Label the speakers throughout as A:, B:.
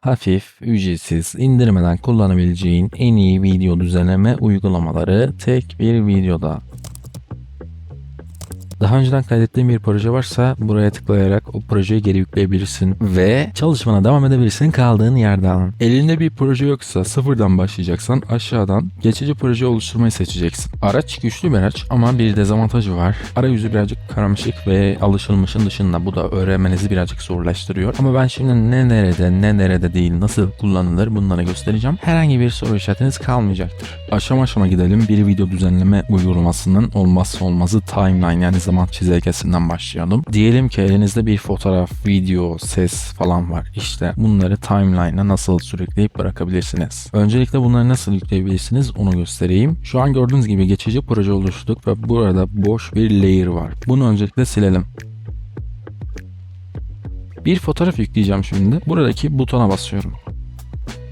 A: Hafif, ücretsiz, indirmeden kullanabileceğin en iyi video düzenleme uygulamaları tek bir videoda. Daha önceden kaydettiğin bir proje varsa buraya tıklayarak o projeyi geri yükleyebilirsin ve çalışmana devam edebilirsin kaldığın yerden. Elinde bir proje yoksa sıfırdan başlayacaksan aşağıdan geçici proje oluşturmayı seçeceksin. Araç güçlü bir araç ama bir dezavantajı var. Arayüzü birazcık karmaşık ve alışılmışın dışında bu da öğrenmenizi birazcık zorlaştırıyor. Ama ben şimdi ne nerede ne nerede değil nasıl kullanılır bunları göstereceğim. Herhangi bir soru işaretiniz kalmayacaktır. Aşama aşama gidelim. Bir video düzenleme uygulamasının olmazsa olmazı timeline yani zaman çizelgesinden başlayalım. Diyelim ki elinizde bir fotoğraf, video, ses falan var. İşte bunları timeline'a nasıl sürükleyip bırakabilirsiniz. Öncelikle bunları nasıl yükleyebilirsiniz onu göstereyim. Şu an gördüğünüz gibi geçici proje oluşturduk ve burada boş bir layer var. Bunu öncelikle silelim. Bir fotoğraf yükleyeceğim şimdi. Buradaki butona basıyorum.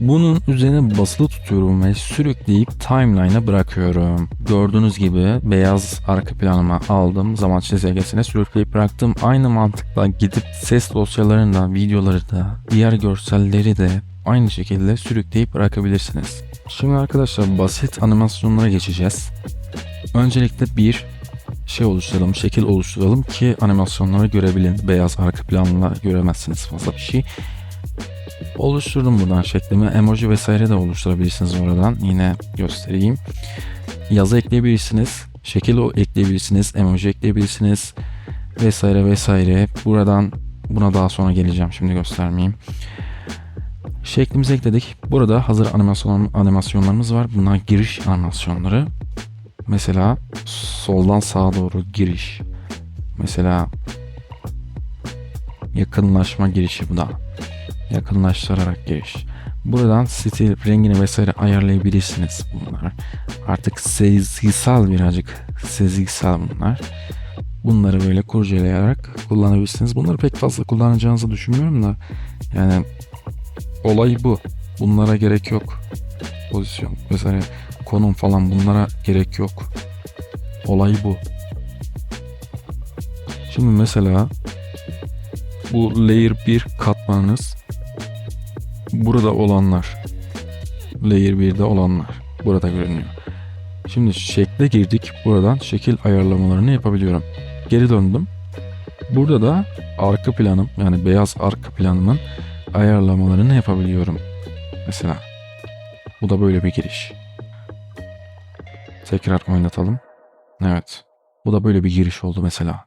A: Bunun üzerine basılı tutuyorum ve sürükleyip timeline'a bırakıyorum. Gördüğünüz gibi beyaz arka planıma aldım. Zaman çizelgesine sürükleyip bıraktım. Aynı mantıkla gidip ses dosyalarını da, videoları da, diğer görselleri de aynı şekilde sürükleyip bırakabilirsiniz. Şimdi arkadaşlar basit animasyonlara geçeceğiz. Öncelikle bir şey oluşturalım, şekil oluşturalım ki animasyonları görebilin. Beyaz arka planla göremezsiniz fazla bir şey. Oluşturdum buradan şeklimi. Emoji vesaire de oluşturabilirsiniz oradan. Yine göstereyim. Yazı ekleyebilirsiniz. Şekil ekleyebilirsiniz. Emoji ekleyebilirsiniz. Vesaire vesaire. Buradan buna daha sonra geleceğim. Şimdi göstermeyeyim. Şeklimizi ekledik. Burada hazır animasyon, animasyonlarımız var. Bunlar giriş animasyonları. Mesela soldan sağa doğru giriş. Mesela yakınlaşma girişi bu da yakınlaştırarak giriş. Buradan stil, rengini vesaire ayarlayabilirsiniz bunlar. Artık sezgisel birazcık sezgisel bunlar. Bunları böyle kurcalayarak kullanabilirsiniz. Bunları pek fazla kullanacağınızı düşünmüyorum da yani olay bu. Bunlara gerek yok. Pozisyon vesaire konum falan bunlara gerek yok. Olay bu. Şimdi mesela bu layer 1 katmanınız burada olanlar layer 1'de olanlar burada görünüyor. Şimdi şekle girdik. Buradan şekil ayarlamalarını yapabiliyorum. Geri döndüm. Burada da arka planım yani beyaz arka planımın ayarlamalarını yapabiliyorum. Mesela bu da böyle bir giriş. Tekrar oynatalım. Evet. Bu da böyle bir giriş oldu mesela.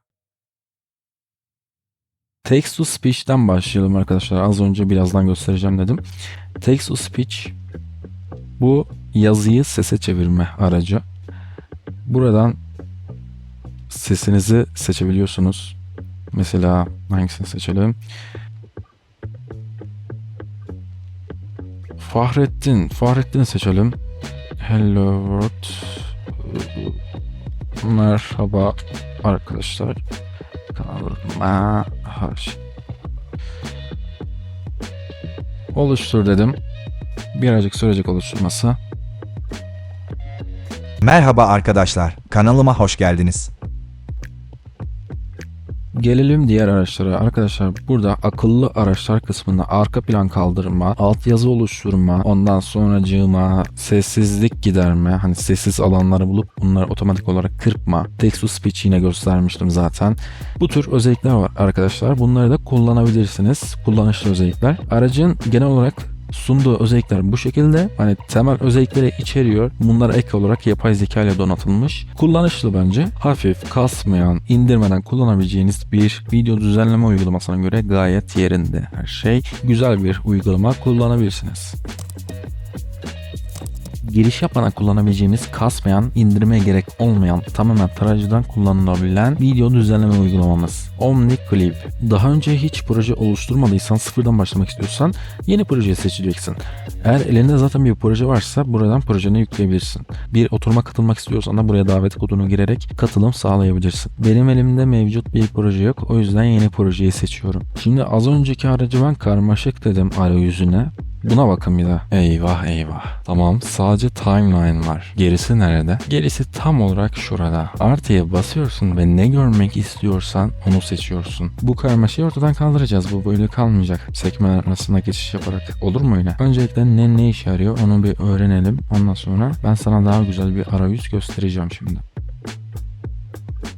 A: Text to Speech'ten başlayalım arkadaşlar. Az önce birazdan göstereceğim dedim. Text to Speech bu yazıyı sese çevirme aracı. Buradan sesinizi seçebiliyorsunuz. Mesela hangisini seçelim? Fahrettin. Fahrettin'i seçelim. Hello world. Merhaba arkadaşlar. Kanalıma hoş. Oluştur dedim. Birazcık sürecek oluşturması.
B: Merhaba arkadaşlar, kanalıma hoş geldiniz.
A: Gelelim diğer araçlara. Arkadaşlar burada akıllı araçlar kısmında arka plan kaldırma, altyazı oluşturma, ondan sonracığıma sessizlik giderme, hani sessiz alanları bulup bunları otomatik olarak kırpma. Text to speech yine göstermiştim zaten. Bu tür özellikler var arkadaşlar. Bunları da kullanabilirsiniz. Kullanışlı özellikler. Aracın genel olarak sunduğu özellikler bu şekilde. Hani temel özellikleri içeriyor. Bunlar ek olarak yapay zeka ile donatılmış. Kullanışlı bence. Hafif, kasmayan, indirmeden kullanabileceğiniz bir video düzenleme uygulamasına göre gayet yerinde her şey. Güzel bir uygulama kullanabilirsiniz giriş yapmadan kullanabileceğimiz kasmayan, indirmeye gerek olmayan, tamamen tarayıcıdan kullanılabilen video düzenleme uygulamamız. OmniClip. Daha önce hiç proje oluşturmadıysan, sıfırdan başlamak istiyorsan yeni projeyi seçeceksin. Eğer elinde zaten bir proje varsa buradan projeni yükleyebilirsin. Bir oturuma katılmak istiyorsan da buraya davet kodunu girerek katılım sağlayabilirsin. Benim elimde mevcut bir proje yok. O yüzden yeni projeyi seçiyorum. Şimdi az önceki aracı ben karmaşık dedim arayüzüne. Buna bakın bir de. Eyvah eyvah. Tamam sadece timeline var. Gerisi nerede? Gerisi tam olarak şurada. Artıya basıyorsun ve ne görmek istiyorsan onu seçiyorsun. Bu karmaşayı ortadan kaldıracağız. Bu böyle kalmayacak. Sekmeler arasında geçiş yaparak. Olur mu öyle? Öncelikle ne ne işe yarıyor onu bir öğrenelim. Ondan sonra ben sana daha güzel bir arayüz göstereceğim şimdi.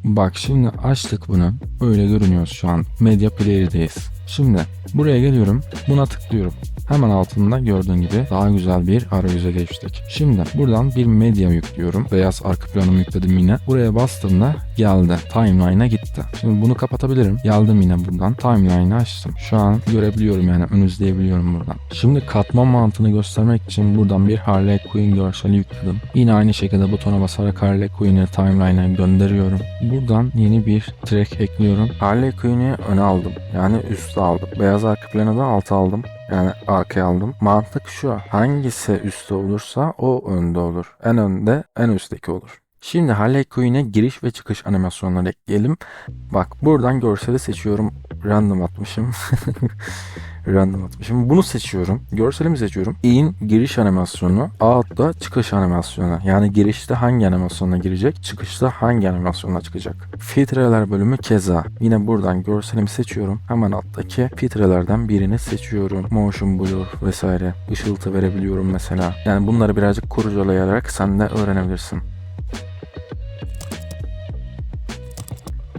A: Bak şimdi açtık bunu. Öyle görünüyoruz şu an. Media Player'deyiz. Şimdi buraya geliyorum. Buna tıklıyorum. Hemen altında gördüğün gibi daha güzel bir arayüze geçtik. Şimdi buradan bir medya yüklüyorum. Beyaz arka planımı yükledim yine. Buraya bastığımda geldi. Timeline'a gitti. Şimdi bunu kapatabilirim. Geldim yine buradan. Timeline'ı açtım. Şu an görebiliyorum yani ön izleyebiliyorum buradan. Şimdi katman mantığını göstermek için buradan bir Harley Quinn görseli yükledim. Yine aynı şekilde butona basarak Harley Quinn'i timeline'a gönderiyorum. Buradan yeni bir track ekliyorum. Harley Quinn'i öne aldım. Yani aldım. Beyaz arka da alta aldım. Yani arkaya aldım. Mantık şu. Hangisi üstte olursa o önde olur. En önde en üstteki olur. Şimdi Harley Quinn'e giriş ve çıkış animasyonları ekleyelim. Bak buradan görseli seçiyorum. Random atmışım. Random atmışım. Bunu seçiyorum. Görselimi seçiyorum. In giriş animasyonu. Out'ta çıkış animasyonu. Yani girişte hangi animasyona girecek? Çıkışta hangi animasyona çıkacak? Filtreler bölümü keza. Yine buradan görselimi seçiyorum. Hemen alttaki filtrelerden birini seçiyorum. Motion blur vesaire. Işıltı verebiliyorum mesela. Yani bunları birazcık kurcalayarak sen de öğrenebilirsin.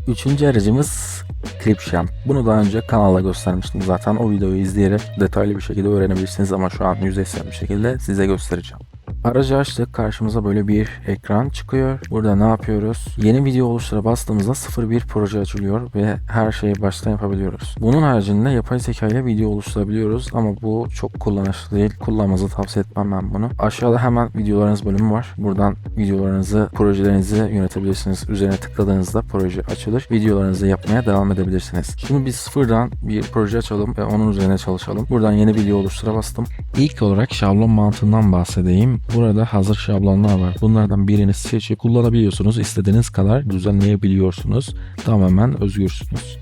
A: Üçüncü aracımız Clipchamp. Bunu daha önce kanalda göstermiştim zaten. O videoyu izleyerek detaylı bir şekilde öğrenebilirsiniz ama şu an yüzeysel bir şekilde size göstereceğim. Aracı açtık. Karşımıza böyle bir ekran çıkıyor. Burada ne yapıyoruz? Yeni video oluştura bastığımızda 01 proje açılıyor ve her şeyi baştan yapabiliyoruz. Bunun haricinde yapay zeka ile video oluşturabiliyoruz ama bu çok kullanışlı değil. Kullanmanızı tavsiye etmem ben bunu. Aşağıda hemen videolarınız bölümü var. Buradan videolarınızı, projelerinizi yönetebilirsiniz. Üzerine tıkladığınızda proje açılır. Videolarınızı yapmaya devam edebilirsiniz. Şimdi biz sıfırdan bir proje açalım ve onun üzerine çalışalım. Buradan yeni video oluştura bastım. İlk olarak şablon mantığından bahsedeyim. Burada hazır şablonlar var. Bunlardan birini seçip kullanabiliyorsunuz. İstediğiniz kadar düzenleyebiliyorsunuz. Tamamen özgürsünüz.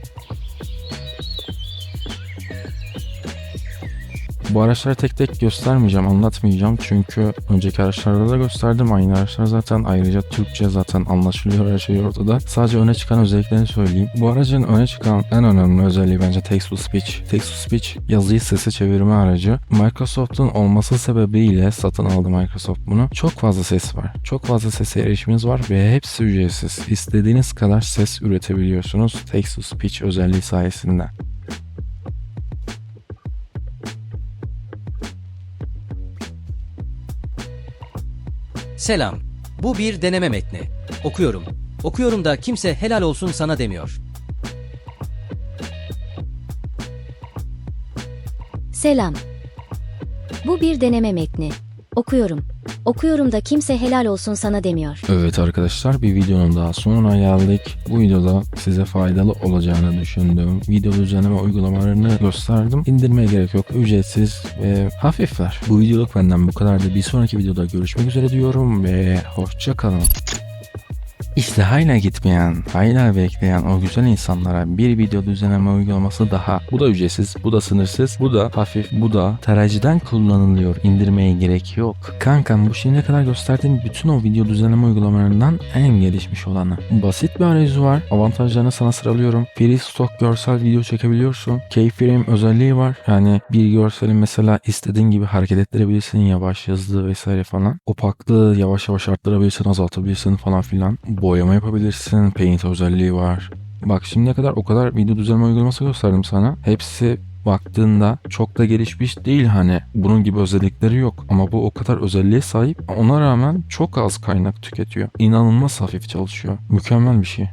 A: Bu araçları tek tek göstermeyeceğim, anlatmayacağım. Çünkü önceki araçlarda da gösterdim. Aynı araçlar zaten ayrıca Türkçe zaten anlaşılıyor her şey ortada. Sadece öne çıkan özelliklerini söyleyeyim. Bu aracın öne çıkan en önemli özelliği bence Text to Speech. Text to Speech yazıyı sese çevirme aracı. Microsoft'un olması sebebiyle satın aldı Microsoft bunu. Çok fazla ses var. Çok fazla sese erişiminiz var ve hepsi ücretsiz. İstediğiniz kadar ses üretebiliyorsunuz Text to Speech özelliği sayesinde.
C: Selam. Bu bir deneme metni. Okuyorum. Okuyorum da kimse helal olsun sana demiyor.
D: Selam. Bu bir deneme metni. Okuyorum. Okuyorum da kimse helal olsun sana demiyor.
A: Evet arkadaşlar bir videonun daha sonuna geldik. Bu videoda size faydalı olacağını düşündüğüm video düzenleme uygulamalarını gösterdim. İndirmeye gerek yok. Ücretsiz ve hafifler. Bu videoluk benden bu kadardı. Bir sonraki videoda görüşmek üzere diyorum ve hoşça kalın. İşte hala gitmeyen, hala bekleyen o güzel insanlara bir video düzenleme uygulaması daha. Bu da ücretsiz, bu da sınırsız, bu da hafif, bu da tercihten kullanılıyor. İndirmeye gerek yok. Kankam bu şimdiye kadar gösterdiğim bütün o video düzenleme uygulamalarından en gelişmiş olanı. Basit bir arayüzü var. Avantajlarını sana sıralıyorum. Free stock görsel video çekebiliyorsun. Keyframe özelliği var. Yani bir görseli mesela istediğin gibi hareket ettirebilirsin. Yavaş hızlı vesaire falan. Opaklığı yavaş yavaş arttırabilirsin, azaltabilirsin falan filan. Boyama yapabilirsin. Paint özelliği var. Bak şimdiye kadar o kadar video düzenleme uygulaması gösterdim sana. Hepsi baktığında çok da gelişmiş değil hani bunun gibi özellikleri yok ama bu o kadar özelliğe sahip ona rağmen çok az kaynak tüketiyor. İnanılmaz hafif çalışıyor. Mükemmel bir şey.